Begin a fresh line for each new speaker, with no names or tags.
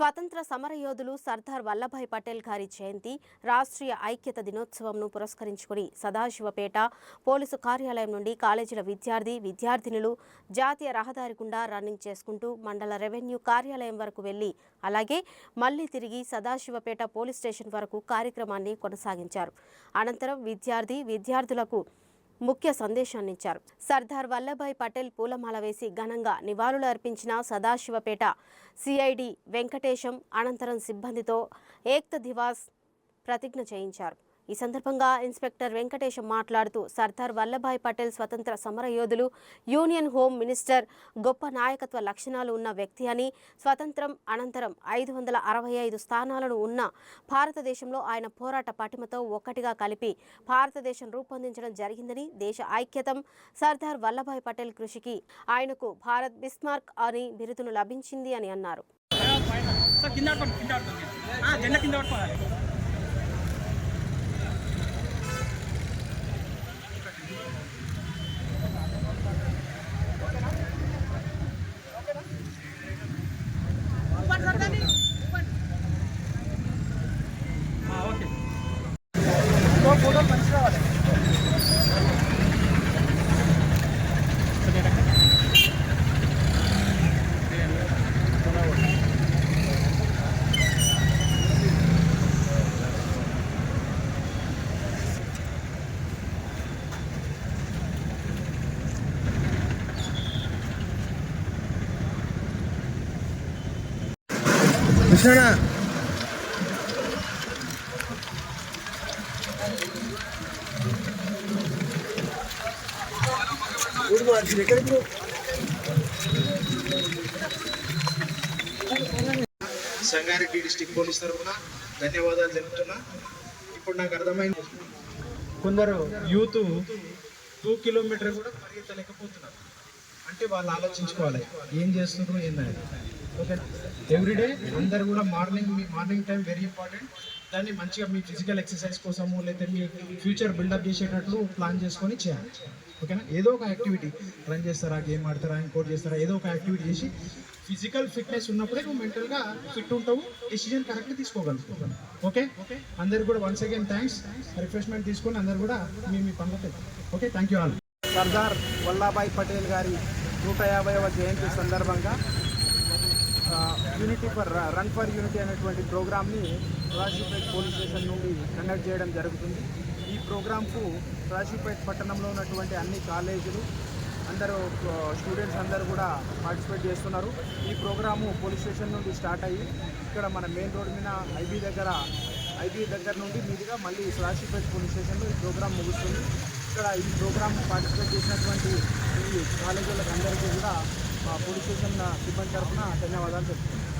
స్వాతంత్ర సమరయోధులు సర్దార్ వల్లభాయ్ పటేల్ గారి జయంతి రాష్ట్రీయ ఐక్యత దినోత్సవంను పురస్కరించుకుని సదాశివపేట పోలీసు కార్యాలయం నుండి కాలేజీల విద్యార్థి విద్యార్థినులు జాతీయ రహదారి గుండా రన్నింగ్ చేసుకుంటూ మండల రెవెన్యూ కార్యాలయం వరకు వెళ్ళి అలాగే మళ్ళీ తిరిగి సదాశివపేట పోలీస్ స్టేషన్ వరకు కార్యక్రమాన్ని కొనసాగించారు. అనంతరం విద్యార్థి విద్యార్థులకు ముఖ్య సందేశాన్ని ఇచ్చారు సర్దార్ వల్లభాయ్ పటేల్ పూలమాల వేసి ఘనంగా నివాళులు అర్పించిన సదాశివపేట సిఐడి వెంకటేశం అనంతరం సిబ్బందితో ఏక్త దివాస్ ప్రతిజ్ఞ చేయించారు. ఈ సందర్భంగా ఇన్స్పెక్టర్ వెంకటేశం మాట్లాడుతూ సర్దార్ వల్లభాయ్ పటేల్ స్వతంత్ర సమరయోధులు యూనియన్ హోమ్ మినిస్టర్ గొప్ప నాయకత్వ లక్షణాలు ఉన్న వ్యక్తి అని స్వతంత్రం అనంతరం ఐదు వందల అరవై ఐదు స్థానాలను ఉన్న భారతదేశంలో ఆయన పోరాట పటిమతో ఒక్కటిగా కలిపి భారతదేశం రూపొందించడం జరిగిందని దేశ ఐక్యతం సర్దార్ వల్లభాయ్ పటేల్ కృషికి ఆయనకు భారత్ బిస్మార్క్ అని బిరుదును లభించింది అని అన్నారు.
ఫోటోలు మంచి రావాలి
Sangareddy district police తరఫున ధన్యవాదాలు తెలుపుతున్నా. ఇప్పుడు నాకు అర్థమైంది. కొందరు యూత్ టూ కిలోమీటర్ కూడా పరిగెత్తలేకపోతున్నారు. అంటే వాళ్ళు ఆలోచించుకోవాలి ఏం చేస్తున్నారు ఏందని ఓకే ఎవ్రీడే అందరు కూడా మార్నింగ్ మీ మార్నింగ్ టైం వెరీ ఇంపార్టెంట్. దాన్ని మంచిగా మీ ఫిజికల్ ఎక్సర్సైజ్ కోసము లేకపోతే మీ ఫ్యూచర్ బిల్డప్ చేసేటట్లు ప్లాన్ చేసుకొని చేయాలి. ఓకేనా? ఏదో ఒక యాక్టివిటీ రన్ చేస్తారా గేమ్ ఆడతారా ఇంకోటి చేస్తారా ఏదో ఒక యాక్టివిటీ చేసి ఫిజికల్ ఫిట్నెస్ ఉన్నప్పుడే నువ్వు మెంటల్గా ఫిట్ ఉంటావు డిసిజన్ కరెక్ట్ తీసుకోగలుగుతావు. ఓకే? అందరు కూడా వన్స్ అగైన్ థ్యాంక్స్ రిఫ్రెష్మెంట్ తీసుకొని అందరు కూడా మీ మీ పనులకి okay? Thank you all
Sardar Vallabhbhai Patel గారి నూట యాభైవ జయంతి సందర్భంగా unity for run for unity అనేటువంటి ప్రోగ్రామ్ని రాజీపేట్ పోలీస్ స్టేషన్ నుండి కండక్ట్ చేయడం జరుగుతుంది. ప్రోగ్రాంకు రాజీపేట్ పట్టణంలో ఉన్నటువంటి అన్ని కాలేజీలు అందరూ స్టూడెంట్స్ అందరూ కూడా పార్టిసిపేట్ చేస్తున్నారు. ఈ ప్రోగ్రాము పోలీస్ స్టేషన్ నుండి స్టార్ట్ అయ్యి ఇక్కడ మన మెయిన్ రోడ్ మీద ఐబీ దగ్గర ఐబీ దగ్గర నుండి మీదుగా మళ్ళీ రాజీపేట్ పోలీస్ స్టేషన్లో ఈ ప్రోగ్రాం ముగుస్తుంది. ఇక్కడ ఈ ప్రోగ్రామ్ పార్టిసిపేట్ చేసినటువంటి ఈ కాలేజీలకు అందరికీ కూడా మా పోలీస్ స్టేషన్ సిబ్బంది తరఫున ధన్యవాదాలు చెప్తున్నాను.